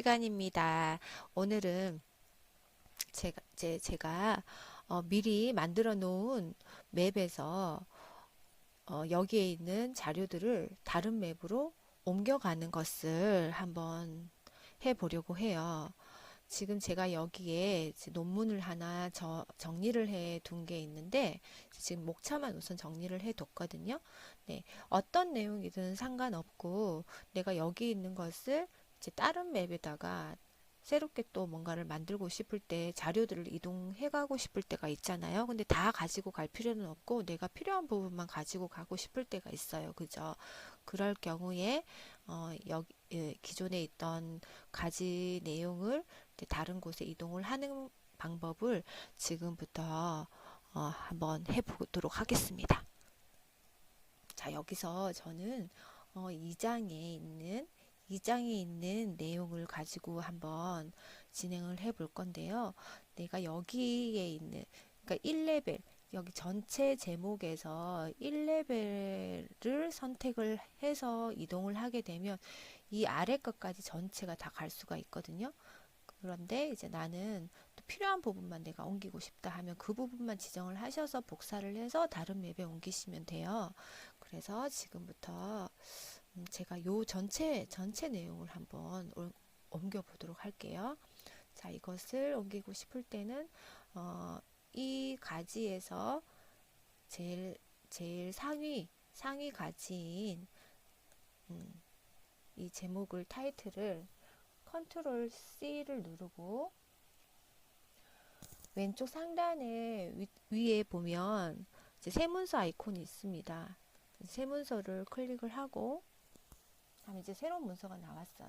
시간입니다. 오늘은 제가, 제, 제가 어, 미리 만들어 놓은 맵에서 어, 여기에 있는 자료들을 다른 맵으로 옮겨가는 것을 한번 해보려고 해요. 지금 제가 여기에 논문을 하나 저, 정리를 해 둔 게 있는데 지금 목차만 우선 정리를 해 뒀거든요. 네, 어떤 내용이든 상관없고 내가 여기 있는 것을 이 제 다른 맵에다가 새롭게 또 뭔가를 만들고 싶을 때 자료들을 이동해 가고 싶을 때가 있잖아요. 근데 다 가지고 갈 필요는 없고 내가 필요한 부분만 가지고 가고 싶을 때가 있어요. 그죠? 그럴 경우에 어, 여기 예, 기존에 있던 가지 내용을 다른 곳에 이동을 하는 방법을 지금부터 어, 한번 해보도록 하겠습니다. 자, 여기서 저는 어, 2장에 있는 2장에 있는 내용을 가지고 한번 진행을 해 볼 건데요. 내가 여기에 있는 그러니까 1레벨 여기 전체 제목에서 1레벨을 선택을 해서 이동을 하게 되면 이 아래 것까지 전체가 다 갈 수가 있거든요. 그런데 이제 나는 또 필요한 부분만 내가 옮기고 싶다 하면 그 부분만 지정을 하셔서 복사를 해서 다른 맵에 옮기시면 돼요. 그래서 지금부터 음, 제가 요 전체 전체 내용을 한번 올- 옮겨 보도록 할게요. 자, 이것을 옮기고 싶을 때는 어, 이 가지에서 제일 제일 상위 상위 가지인 음, 이 제목을 타이틀을 컨트롤 C를 누르고 왼쪽 상단에 위, 위에 보면 세문서 아이콘이 있습니다. 세문서를 클릭을 하고 다음에 이제 새로운 문서가 나왔어요.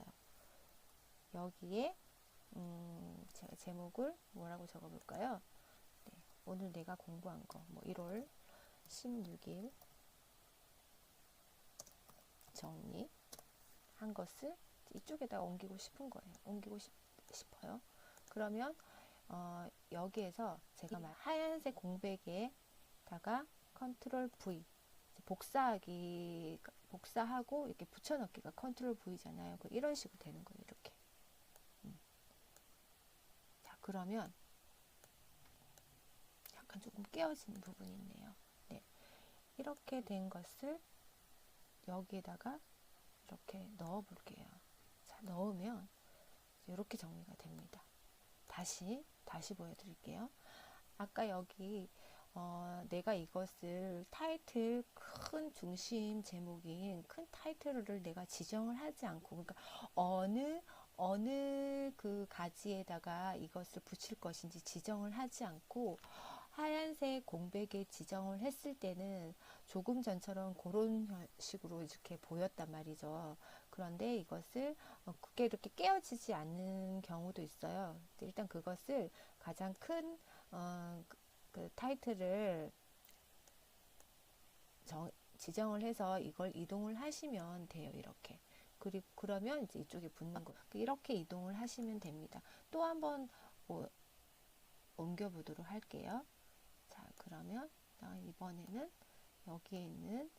여기에 음, 제가 제목을 뭐라고 적어볼까요? 네, 오늘 내가 공부한 거, 뭐 1월 16일 정리 한 것을 이쪽에다 옮기고 싶은 거예요. 옮기고 싶, 싶어요. 그러면 어, 여기에서 제가 말 하얀색 공백에다가 컨트롤 V 복사하기 복사하고 이렇게 붙여넣기가 컨트롤 V잖아요. 그 이런 식으로 되는 거예요. 이렇게. 음. 자 그러면 약간 조금 깨어지는 부분이 있네요. 네. 이렇게 된 것을 여기에다가 이렇게 넣어 볼게요. 자, 넣으면 이렇게 정리가 됩니다. 다시 다시 보여드릴게요. 아까 여기 어, 내가 이것을 타이틀 큰 중심 제목인 큰 타이틀을 내가 지정을 하지 않고 그러니까 어느 어느 그 가지에다가 이것을 붙일 것인지 지정을 하지 않고 하얀색 공백에 지정을 했을 때는 조금 전처럼 그런 식으로 이렇게 보였단 말이죠. 그런데 이것을 어, 그게 이렇게 깨어지지 않는 경우도 있어요. 일단 그것을 가장 큰 어, 그, 그 타이틀을 정, 지정을 해서 이걸 이동을 하시면 돼요. 이렇게. 그리고 그러면 이제 이쪽에 붙는 거 이렇게 이동을 하시면 됩니다. 또 한번 뭐, 옮겨 보도록 할게요. 자, 그러면 이번에는 여기에 있는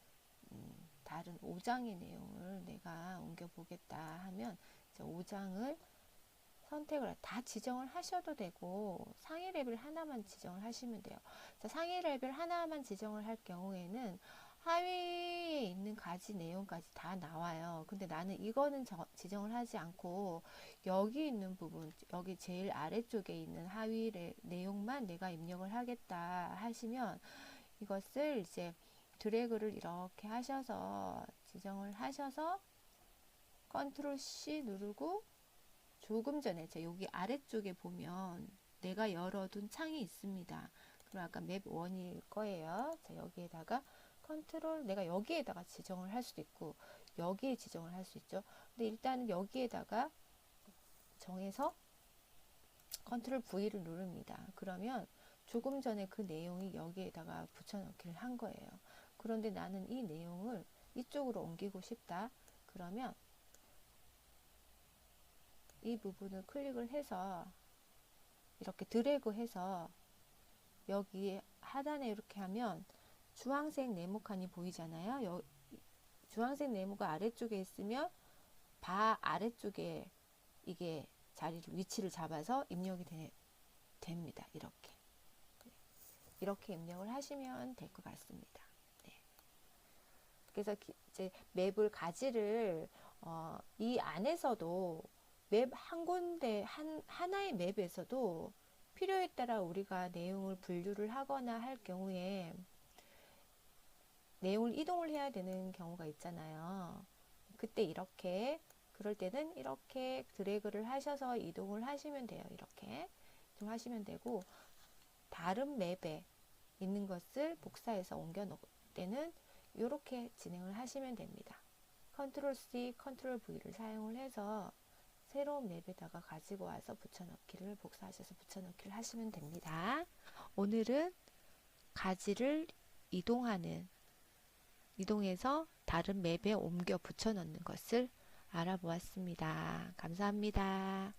음, 다른 5장의 내용을 내가 옮겨 보겠다 하면 이제 5장을 선택을 다 지정을 하셔도 되고 상위 레벨 하나만 지정을 하시면 돼요. 자, 상위 레벨 하나만 지정을 할 경우에는 하위에 있는 가지 내용까지 다 나와요. 근데 나는 이거는 저, 지정을 하지 않고 여기 있는 부분, 여기 제일 아래쪽에 있는 하위 레, 내용만 내가 입력을 하겠다 하시면 이것을 이제 드래그를 이렇게 하셔서 지정을 하셔서 컨트롤 C 누르고 조금 전에 자 여기 아래쪽에 보면 내가 열어둔 창이 있습니다. 그럼 아까 맵 1일 거예요. 자 여기에다가 컨트롤 내가 여기에다가 지정을 할 수도 있고 여기에 지정을 할 수 있죠. 근데 일단은 여기에다가 정해서 컨트롤 V를 누릅니다. 그러면 조금 전에 그 내용이 여기에다가 붙여넣기를 한 거예요. 그런데 나는 이 내용을 이쪽으로 옮기고 싶다. 그러면 이 부분을 클릭을 해서 이렇게 드래그 해서 여기 하단에 이렇게 하면 주황색 네모칸이 보이잖아요. 여, 주황색 네모가 아래쪽에 있으면 바 아래쪽에 이게 자리를 위치를 잡아서 입력이 되, 됩니다. 이렇게 이렇게 입력을 하시면 될 것 같습니다. 네. 그래서 기- 이제 맵을 가지를 어, 이 안에서도 맵 한 군데 한 하나의 맵에서도 필요에 따라 우리가 내용을 분류를 하거나 할 경우에 내용을 이동을 해야 되는 경우가 있잖아요. 그때 이렇게 그럴 때는 이렇게 드래그를 하셔서 이동을 하시면 돼요. 이렇게 이동하시면 되고 다른 맵에 있는 것을 복사해서 옮겨 놓을 때는 이렇게 진행을 하시면 됩니다. 컨트롤 C, 컨트롤 V를 사용을 해서 새로운 맵에다가 가지고 와서 붙여넣기를 복사하셔서 붙여넣기를 하시면 됩니다. 오늘은 가지를 이동하는 이동해서 다른 맵에 옮겨 붙여넣는 것을 알아보았습니다. 감사합니다.